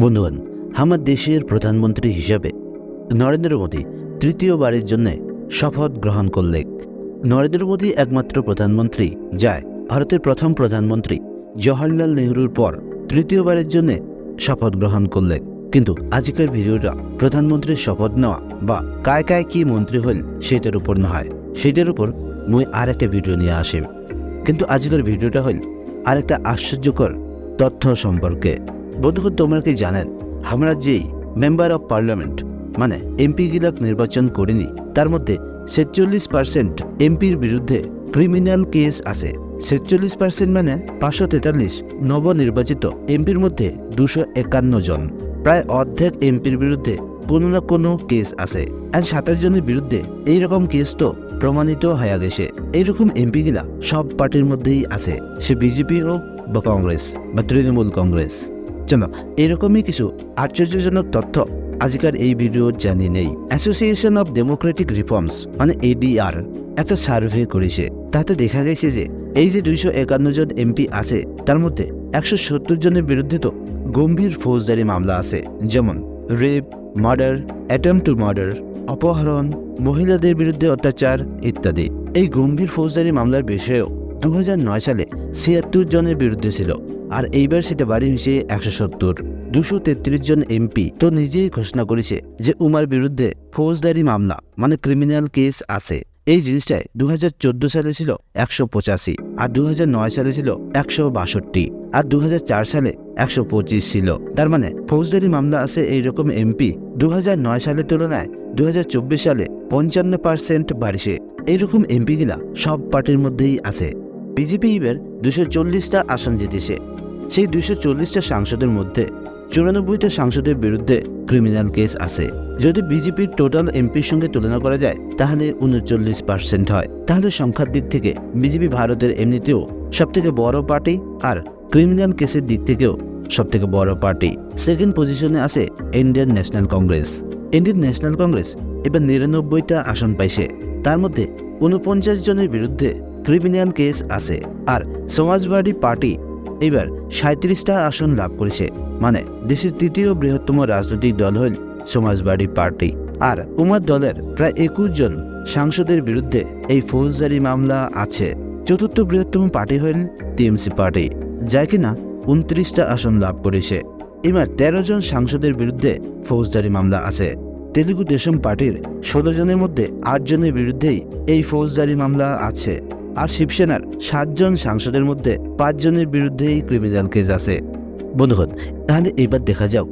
বন্ধুগণ আমার দেশের প্রধানমন্ত্রী হিসাবে নরেন্দ্র মোদী তৃতীয়বারের জন্য শপথ গ্রহণ করলেন নরেন্দ্র মোদী একমাত্র প্রধানমন্ত্রী, যায় ভারতের প্রথম প্রধানমন্ত্রী জওহরলাল নেহরুর পর তৃতীয়বারের জন্য শপথ গ্রহণ করলেন কিন্তু আজকের ভিডিওটা প্রধানমন্ত্রীর শপথ নেওয়া বা কায় কায় কি মন্ত্রী হল সেটার উপর নয়। সেটার উপর মুই আর একটা ভিডিও নিয়ে আসিম। কিন্তু আজকের ভিডিওটা হইল আর একটা আশ্চর্যকর তথ্য সম্পর্কে। বন্ধুগণ, তোমরা কি জানেন, আমরা যেই মেম্বার অফ পার্লামেন্ট মানে এমপি গিলাক নির্বাচন করিনি, তার মধ্যে ছেচল্লিশ পার্সেন্ট এমপির বিরুদ্ধে ক্রিমিনাল কেস আছে। ছেচল্লিশ পার্সেন্ট মানে পাঁচশো তেতাল্লিশ নবনির্বাচিত এমপির মধ্যে দুশো একান্ন জন। প্রায় অর্ধেক এমপির বিরুদ্ধে কোনো না কোনো কেস আছে। আর সাতাশ জনের বিরুদ্ধে এইরকম কেস তো প্রমাণিত হয়ে গেছে। এইরকম এমপি গিলা সব পার্টির মধ্যেই আছে, সে বিজেপি হোক বা কংগ্রেস বা তৃণমূল কংগ্রেস। চলো, এরকমই কিছু আশ্চর্যজনক তথ্য আজকের এই ভিডিও জানি নেই। অ্যাসোসিয়েশন অফ ডেমোক্রেটিক রিফর্মস মানে এডিআর একটা সার্ভে করেছে। তাতে দেখা গেছে যে, এই যে দুইশো একান্ন জন এমপি আছে, তার মধ্যে একশো সত্তর জনের বিরুদ্ধে তো গম্ভীর ফৌজদারি মামলা আছে। যেমন rape murder attempt to murder অপহরণ, মহিলাদের বিরুদ্ধে অত্যাচার ইত্যাদি। এই গম্ভীর ফৌজদারি মামলার বিষয়েও দু হাজার নয় সালে ছিয়াত্তর জনের বিরুদ্ধে ছিল, আর এইবার সেটা বাড়ি হয়েছে একশো সত্তর। দুশো তেত্রিশ জন এমপি তো নিজেই ঘোষণা করেছে যে উমার বিরুদ্ধে ফৌজদারি মামলা মানে ক্রিমিনাল কেস আছে। এই জিনিসটায় দু সালে ছিল একশো পঁচাশি, আর দু হাজার নয় সালে ছিল একশো বাষট্টি, আর দু হাজার চার সালে একশো পঁচিশ ছিল। তার মানে ফৌজদারি মামলা আছে এইরকম এমপি দুই হাজার নয় সালের তুলনায় দুই হাজার চব্বিশ সালে পঞ্চান্ন পার্সেন্ট বাড়িছে। এইরকম এমপিগুলা সব পার্টির মধ্যেই আছে। বিজেপি এবার দুশো চল্লিশটা আসন জিতেছে। সেই দুশো চল্লিশটা সাংসদের মধ্যে চুরানব্বইটা সাংসদের বিরুদ্ধে ক্রিমিনাল কেস আছে। যদি বিজেপির টোটাল এমপির সঙ্গে তুলনা করা যায়, তাহলে উনচল্লিশ পার্সেন্ট হয়। তাহলে সংখ্যার দিক থেকে বিজেপি ভারতের এমনিতেও সব থেকে বড় পার্টি আর ক্রিমিনাল কেসের দিক থেকেও সব থেকে বড় পার্টি সেকেন্ড পজিশনে আছে Indian National Congress Indian National Congress এবার নিরানব্বইটা আসন পাইছে। তার মধ্যে উনপঞ্চাশ জনের বিরুদ্ধে ক্রিমিনাল কেস আছে আর সমাজবাদী পার্টি এবার সাঁত্রিশটা আসন লাভ করেছে। মানে দেশের তৃতীয় বৃহত্তম রাজনৈতিক দল হল সমাজবাদী পার্টি। আর উমার দলের প্রায় একুশ জন সাংসদের বিরুদ্ধে এই ফৌজদারি মামলা আছে। চতুর্থ বৃহত্তম পার্টি হল টিএমসি পার্টি যা কিনা উনত্রিশটা আসন লাভ করেছে। এবার তেরো জন সাংসদের বিরুদ্ধে ফৌজদারি মামলা আছে। তেলুগু দেশম পার্টির ষোলো জনের মধ্যে আট জনের বিরুদ্ধেই এই ফৌজদারি মামলা আছে। আর শিবসেনার সাতজন সাংসদের মধ্যে পাঁচজনের বিরুদ্ধেই ক্রিমিনাল কেস আছে। বন্ধুগণ, তাহলে এবার দেখা যাও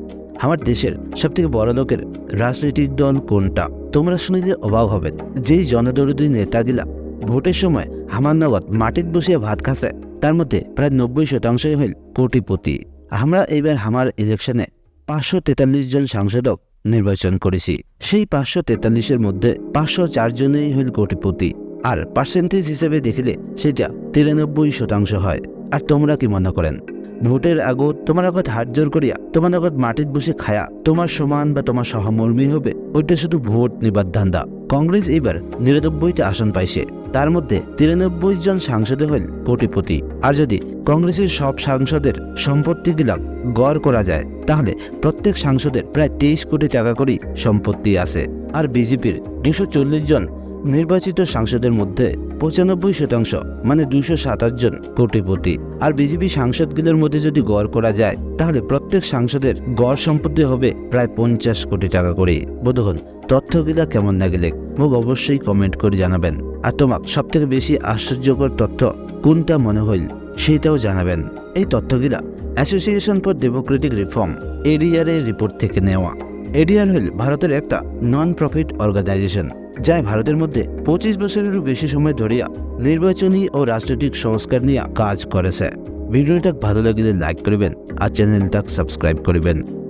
আমার দেশের সবথেকে বড় লোকের রাজনৈতিক দল কোনটা। তোমরা শুনিলে অবাক হবেন যেই জনদরদী নেতাগিলা ভোটের সময় আমার নগদ মাটিত বসিয়ে ভাত খাসে তার মধ্যে প্রায় নব্বই শতাংশই হইল কোটিপতি। আমরা এইবার আমার ইলেকশনে পাঁচশো তেতাল্লিশ জন সাংসদক নির্বাচন করেছি। সেই পাঁচশো তেতাল্লিশের মধ্যে পাঁচশো চারজনেই হইল কোটিপতি। আর পার্সেন্টেজ হিসেবে দেখলে সেটা তিরানব্বই শতাংশ হয়। আর তোমরা কি মনে করেন? ভোটের আগত তোমার আগত হাত জোর করিয়া তোমার আগত মাটিত বসে খায়া তোমার সমান বা তোমার সহমর্মী হবে, ওইটা শুধু ভোট নিবার ধান্দা। কংগ্রেস এবার নিরানব্বইটা আসন পাইছে। তার মধ্যে তিরানব্বই জন সাংসদে হইল কোটিপতি। আর যদি কংগ্রেসের সব সাংসদের সম্পত্তিগুলা গড় করা যায়, তাহলে প্রত্যেক সাংসদের প্রায় তেইশ কোটি টাকা করেই সম্পত্তি আছে। আর বিজেপির দুশো জন নির্বাচিত সাংসদের মধ্যে পঁচানব্বই শতাংশ মানে দুশো সাতাশ জন কোটিপতি। আর বিজেপি সাংসদগুলোর মধ্যে যদি গড় করা যায়, তাহলে প্রত্যেক সাংসদের গড় সম্পত্তি হবে প্রায় পঞ্চাশ কোটি টাকা করে। বোধহন তথ্যগুলা কেমন লাগলে মোক অবশ্যই কমেন্ট করে জানাবেন। আর তোমাক সব থেকে বেশি আশ্চর্যকর তথ্য কোনটা মনে হইল, সেটাও জানাবেন। এই তথ্যগুলা Association for Democratic Reform ADR এর রিপোর্ট থেকে নেওয়া। এডিআর হল ভারতের একটা নন প্রফিট অর্গানাইজেশন যা ভারতের মধ্যে পঁচিশ বছরেরও বেশি সময় ধরিয়া নির্বাচনী ও রাজনৈতিক সংস্কার নিয়ে কাজ করেছে। ভিডিওটা ভালো লাগলে লাইক করিবেন আর চ্যানেলটা সাবস্ক্রাইব করবেন।